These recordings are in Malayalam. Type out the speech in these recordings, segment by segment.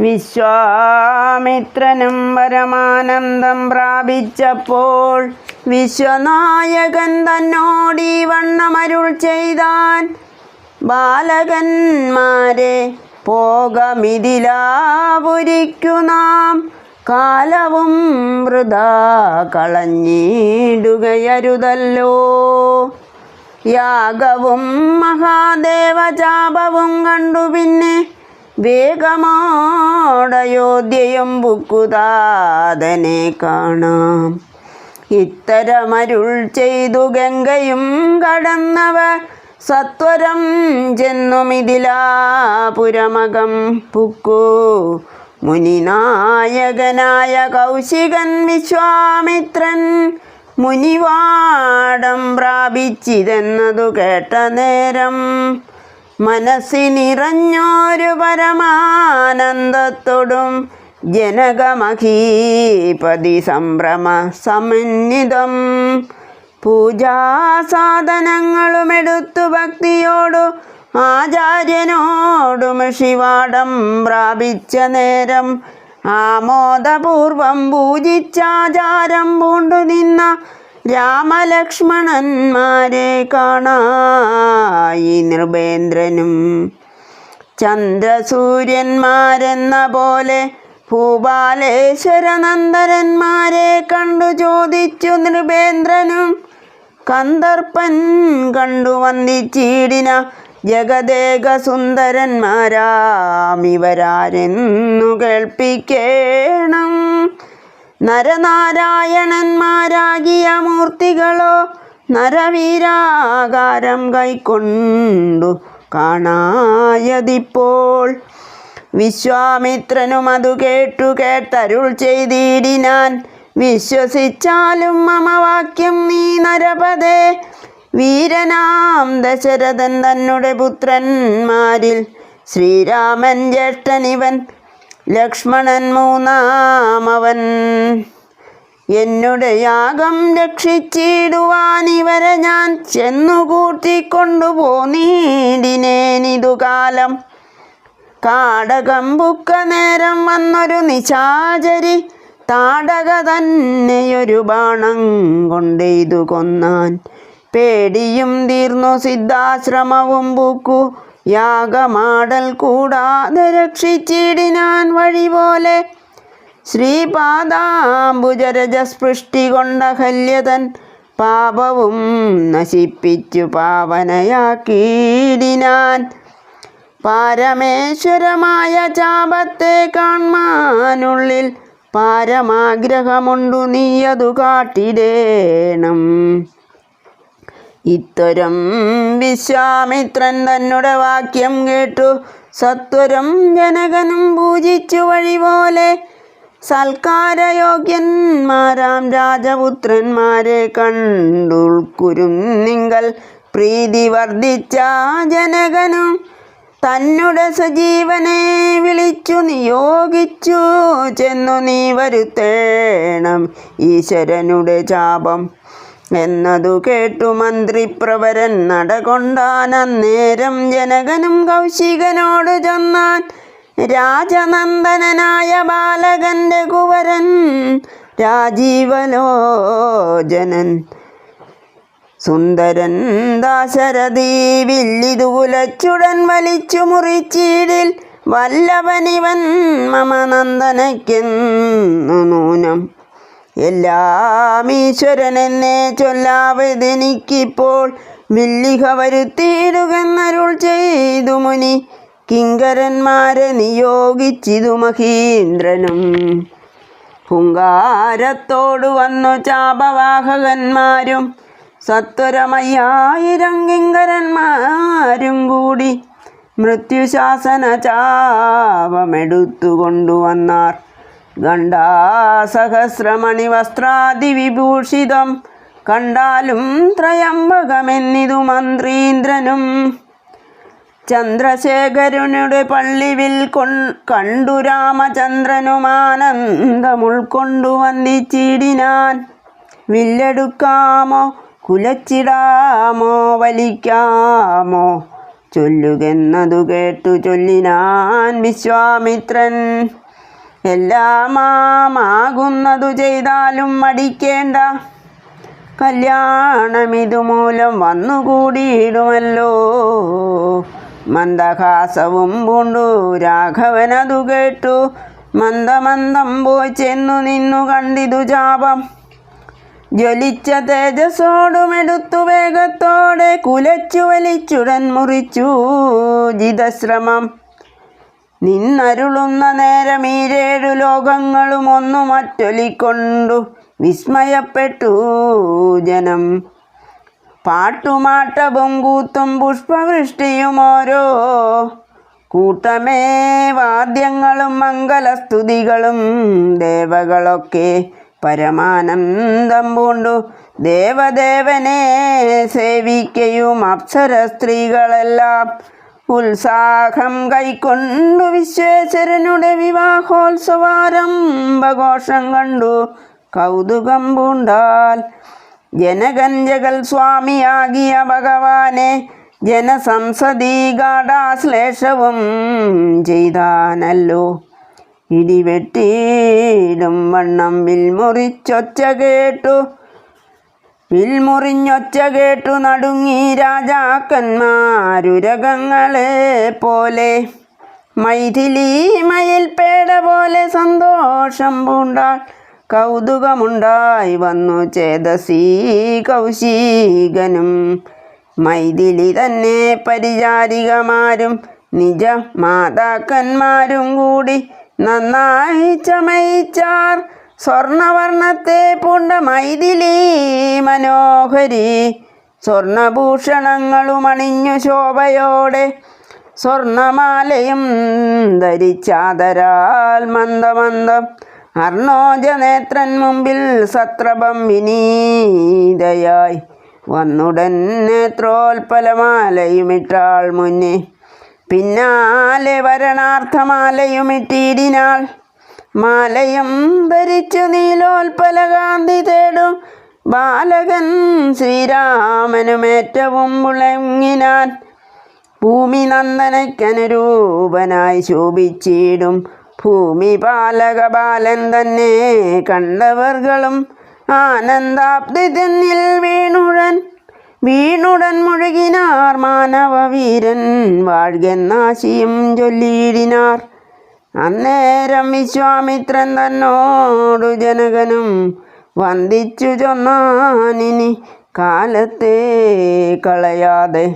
വിശ്വാമിത്രനും പരമാനന്ദം പ്രാപിച്ചപ്പോൾ വിശ്വനായകൻ തന്നോടീ വണ്ണമരുൾ ചെയ്താൻ ബാലകന്മാരെ പോകമിതിലാപുരിക്കു നാം. കാലവും വൃതാ കളഞ്ഞിടുകയരുതല്ലോ. യാഗവും മഹാദേവചാപവും കണ്ടു പിന്നെ വേഗമോടയോധ്യയും ബുക്കുതാതനെ കാണാം. ഇത്തരമരുൾ ചെയ്തു ഗംഗയും കടന്നവർ സത്വരം ചെന്നുമിതിലാപുരമകം പുക്കു. മുനിനായകനായ കൗശികൻ വിശ്വാമിത്രൻ മുനിവാടം പ്രാപിച്ചിതെന്നതു കേട്ട നേരം മനസ്സിനിറഞ്ഞൊരു പരമാനന്ദത്തോടും ജനകമഹീപതി സംഭ്രമ സമന്വിതം. പൂജാസാധനങ്ങളും എടുത്തു ഭക്തിയോടു ആചാര്യനോടും ശിവാടം പ്രാപിച്ച നേരം ആമോദപൂർവം പൂജിച്ചാചാരം പൂണ്ടു നിന്ന രാമലക്ഷ്മണന്മാരെ കാണായി നൃപേന്ദ്രനും. ചന്ദ്രസൂര്യന്മാരെന്ന പോലെ ഭൂപാലേശ്വരനന്ദരന്മാരെ കണ്ടു ചോദിച്ചു നൃപേന്ദ്രനും. കന്ദർപ്പൻ കണ്ടു വന്ദിച്ചീടിന ജഗദേക സുന്ദരന്മാരാമിവരാരെന്നു കേൾപ്പിക്കേണം. നരനാരായണന്മാരാകിയ മൂർത്തികളോ നരവീരാകാരം കൈക്കൊണ്ടു കാണായതിപ്പോൾ. വിശ്വാമിത്രനും അതു കേട്ടു കേട്ടരുൾ ചെയ്തിടിനാൻ. വിശ്വസിച്ചാലും മമവാക്യം നീ നരപതേ വീരനാം ദശരഥൻ തന്നെ പുത്രന്മാരിൽ ശ്രീരാമൻ ജ്യേഷ്ഠനിവൻ ലക്ഷ്മണൻ മൂന്നാമവൻ. എന്നുടെ യാഗം രക്ഷിച്ചിടുവാൻ ഇവരെ ഞാൻ ചെന്നുകൂട്ടിക്കൊണ്ടു പോന്നീടിനേനിതു കാലം. കാടകം ബുക്ക നേരം വന്നൊരു നിശാചരി താടക തന്നെയൊരു ബാണം കൊണ്ടെയ്തു കൊന്നാൻ. പേടിയും തീർന്നു സിദ്ധാശ്രമവും പൂക്കു. യാഗമാടൽ കൂടാതെ രക്ഷിച്ചിടിനാൻ വഴി പോലെ ശ്രീപാദാംബുജരജസ്പൃഷ്ടി കൊണ്ട ഹല്യതൻ പാപവും നശിപ്പിച്ചു പാവനയാക്കിയിടിനാൻ. പാരമേശ്വരമായ ചാപത്തെ കാൺമാനുള്ളിൽ പാരമാഗ്രഹമുണ്ടു നീയതു കാട്ടിടേണം. ഇത്തരം വിശ്വാമിത്രൻ തന്നെ വാക്യം കേട്ടു. സത്വരം ജനകനും പൂജിച്ചു വഴി പോലെ സൽക്കാരയോഗ്യന്മാരാം രാജപുത്രന്മാരെ കണ്ടുൾക്കുരും നിങ്ങൾ പ്രീതി വർദ്ധിച്ച ജനകനും തന്നെ സജീവനെ വിളിച്ചു നിയോഗിച്ചു. ചെന്നു നീ വരുത്തേണം ഈശ്വരനുടെ ചാപം എന്നതു കേട്ടു മന്ത്രിപ്രവരൻ നടകൊണ്ടാൻ അന്നേരം ജനകനും കൗശികനോട് ചെന്നാൻ രാജനന്ദനായ ബാലകന്റെ കുവരൻ രാജീവലോചനൻ. സുന്ദരൻ ദാശരഥി വില്ലിതു കുലച്ചുടൻ വലിച്ചു മുറിച്ചീടിൽ വല്ലവനിവൻ മമനന്ദനയ്ക്കെന്നു നൂനം എല്ലാം ഈശ്വരൻ എന്നെ ചൊല്ലാവതെനിക്കിപ്പോൾ വില്ലിഹ വരുത്തിയിടുകന്നരുൾ ചെയ്തു മുനി. കിങ്കരന്മാരെ നിയോഗിച്ചിതു മഹീന്ദ്രനും. ഹുങ്കാരത്തോടു വന്നു ചാപവാഹകന്മാരും സത്വരമയ്യായിരം കിങ്കരന്മാരും കൂടി മൃത്യുശാസന ചാപമെടുത്തുകൊണ്ടുവന്നാർ ഗണ്ടാസഹസ്രമണി വസ്ത്രാദിവിഭൂഷിതം കണ്ടാലും ത്രയംബകമെന്നിതു മന്ത്രീന്ദ്രനും. ചന്ദ്രശേഖരനുടെ പള്ളിവിൽ കൊൺ കണ്ടു രാമചന്ദ്രനുമാനന്ദമുൾക്കൊണ്ടുവന്നിച്ചിടിനാൻ വില്ലെടുക്കാമോ കുലച്ചിടാമോ വലിക്കാമോ ചൊല്ലുകെന്നതു കേട്ടു ചൊല്ലിനാൻ വിശ്വാമിത്രൻ. എല്ലാമാകുന്നതു ചെയ്താലും മടിക്കേണ്ട. കല്യാണമിതുമൂലം വന്നുകൂടിയിടുമല്ലോ. മന്ദഹാസവും പൂണ്ടു. രാഘവനതു കേട്ടു. മന്ദമന്ദം പോയി ചെന്നു നിന്നു കണ്ടിതു ചാപം ജ്വലിച്ച തേജസ്സോടുമെടുത്തു വേഗത്തോടെ കുലച്ചു വലിച്ചുടൻ മുറിച്ചു ജിതശ്രമം. നിന്നരുളുന്ന നേരം ഈരേഴു ലോകങ്ങളും ഒന്നു മറ്റൊലിക്കൊണ്ടു വിസ്മയപ്പെട്ടു ജനം. പാട്ടുമാട്ടവും കൂത്തും പുഷ്പവൃഷ്ടിയും ഓരോ കൂട്ടമേ വാദ്യങ്ങളും മംഗലസ്തുതികളും ദേവകളൊക്കെ പരമാനന്ദം പൂണ്ടു. ദേവദേവനെ സേവിക്കയും അപ്സര സ്ത്രീകളെല്ലാം ഉത്സാഹം കൈക്കൊണ്ടു വിശ്വേശ്വരനുടെ വിവാഹോത്സവാരംഭഘോഷം കണ്ടു. കൗതുകം പൂണ്ടാൽ ജനകഞ്ജകൾ സ്വാമിയാകിയ ഭഗവാനെ ജനസംസദീഗാഢാശ്ലേഷവും ചെയ്താനല്ലോ. ഇടിവെട്ടിയിടും വണ്ണം വിൽമുറിച്ചൊച്ച കേട്ടു. വിൽമുറിഞ്ഞൊച്ച കേട്ടു നടുങ്ങി രാജാക്കന്മാരുരകങ്ങളെ പോലെ. മൈഥിലി മയിൽപേട പോലെ സന്തോഷം പൂണ്ടാൽ കൗതുകമുണ്ടായി വന്നു ചേതസീ കൗശീകനും. മൈഥിലി തന്നെ പരിചാരികമാരും നിജ മാതാക്കന്മാരും കൂടി നന്നായി ചമയിച്ചാർ. സ്വർണവർണത്തെ പൂണ്ട മൈഥിലി മനോഹരി. സ്വർണഭൂഷണങ്ങളും അണിഞ്ഞു ശോഭയോടെ സ്വർണമാലയും ധരിച്ചാതരാൽ മന്ദമന്ദം. അർണോജനേത്രൻ മുമ്പിൽ സത്രഭം വിനീതയായി. വന്നുടൻ നേത്രോൽപലമാലയുമിട്ടാൾ മുന്നേ പിന്നാലെ വരണാർത്ഥമാലയുമിട്ടിടിനാൾ. മാലയും ധരിച്ചു നീലോൽപല കാന്തി തേടും. ബാലകൻ ശ്രീരാമനുമേറ്റവും മുളങ്ങിനാൻ ഭൂമി നന്ദനയ്ക്കനുരൂപനായി ശോഭിച്ചിടും. ഭൂമി പാലക ബാലൻ തന്നെ കണ്ടവർകളും ആനന്ദാബ്ദി തന്നിൽ വീണുഴൻ. വീണുടൻ മുഴുകിനാർ മാനവ വീരൻ വാഴ്കെന്നാശിയും ചൊല്ലിയിടിനാർ. അന്നേരം വിശ്വാമിത്രൻ തന്നോടു ജനകനും വന്ദിച്ചു ചൊന്നാനിനി കാലത്തെ കളയാതെ.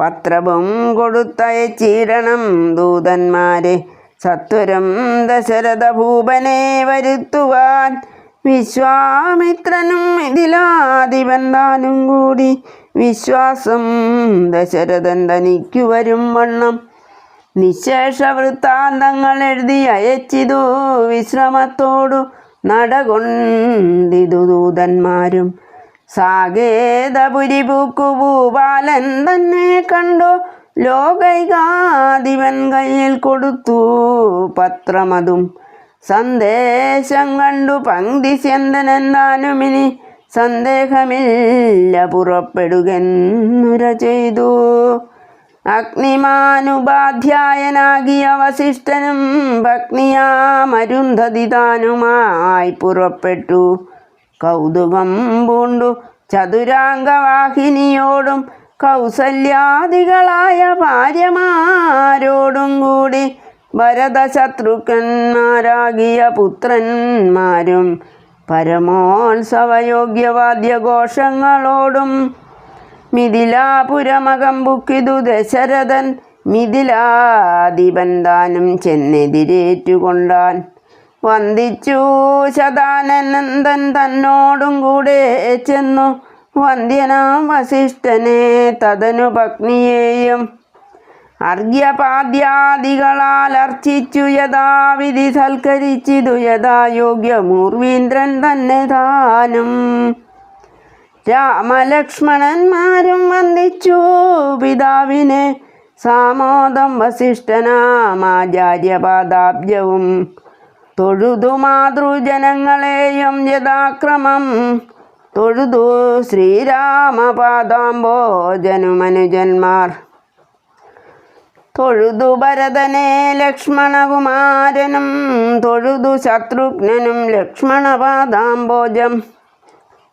പത്രവും കൊടുത്തയച്ചിരണം ദൂതന്മാരെ. സത്വരം ദശരഥ ഭൂപനെ വരുത്തുവാൻ വിശ്വാമിത്രനും ഇതിലാധിപൻ താനും കൂടി. വിശ്വാസം ദശരഥൻ തനിക്കു വരും വണ്ണം. നിശേഷ വൃത്താന്തങ്ങൾ എഴുതി അയച്ചിതു. വിശ്രമത്തോടു നടകൊണ്ടിതു ദൂതന്മാരും. സാകേതപുരി പൂക്കുഭൂപാലൻ തന്നെ കണ്ടു. ലോകൈകാധിപൻ കയ്യിൽ കൊടുത്തു പത്രമതും. സന്ദേശം കണ്ടു. പങ്ക്തി സ്യന്തനെന്താനുമിനി സന്ദേഹമില്ല. പുറപ്പെടുകെന്നുര ചെയ്തു. അഗ്നിമാനുപാധ്യായനാകിയ വസിഷ്ഠനും ഭഗ്നിയാമരുന്ധതി താനുമായി പുറപ്പെട്ടു. കൗതുകം പൂണ്ടു. ചതുരാംഗവാഹിനിയോടും കൗസല്യാദികളായ ഭാര്യമാരോടും കൂടി ഭരതശത്രുക്കന്മാരാകിയ പുത്രന്മാരും പരമോത്സവയോഗ്യവാദ്യഘോഷങ്ങളോടും മിഥിലാപുരമകം ബുക്കിതു ദശരഥൻ മിഥിലാധിപൻ താനും ചെന്നെതിരേറ്റുകൊണ്ടാൻ വന്ദിച്ചു ശതാനന്ദൻ തന്നോടും കൂടെ ചെന്നു വന്ദ്യനാം വസിഷ്ഠനെ തതനു പത്നിയെയും അർഘ്യപാദ്യാദികളാൽ അർച്ചിച്ചു യഥാവിധി സൽക്കരിച്ചിതു യഥായോഗ്യമൂർവീന്ദ്രൻ തന്നെ താനും. രാമലക്ഷ്മണന്മാരും വന്ദിച്ചു. പിതാവിനെ സാമോദം വസിഷ്ഠനാമാചാര്യപാദാബ്ജവും തൊഴുതു മാതൃജനങ്ങളെയും യഥാക്രമം. തൊഴുതു ശ്രീരാമപാദാംബോജനുമനുജന്മാർ തൊഴുതു ഭരതനെ ലക്ഷ്മണകുമാരനും. തൊഴുതു ശത്രുഘ്നനും ലക്ഷ്മണപാദാംബോജം.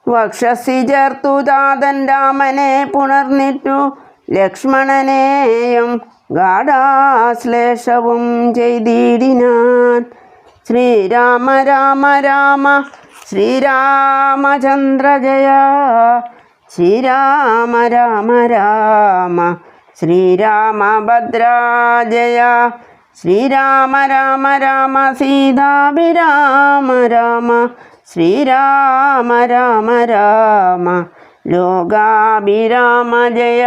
വക്ഷസി ചേർത്തു താതൻ രാമനെ പുണർന്നിട്ടു ലക്ഷ്മണനെയും ഗാഢാശ്ലേഷവും ചെയ്തിടിനാൻ. ശ്രീരാമ രാമ രാമ ശ്രീരാമചന്ദ്ര ജയ. ശ്രീരാമ രാമ രാമ ശ്രീരാമഭദ്രാജയ ശ്രീരാമ രാമ രാമ സീതാഭിരാമ രാമ ശ്രീരാമ രാമ രാമ ലോകാഭിരാമ ജയ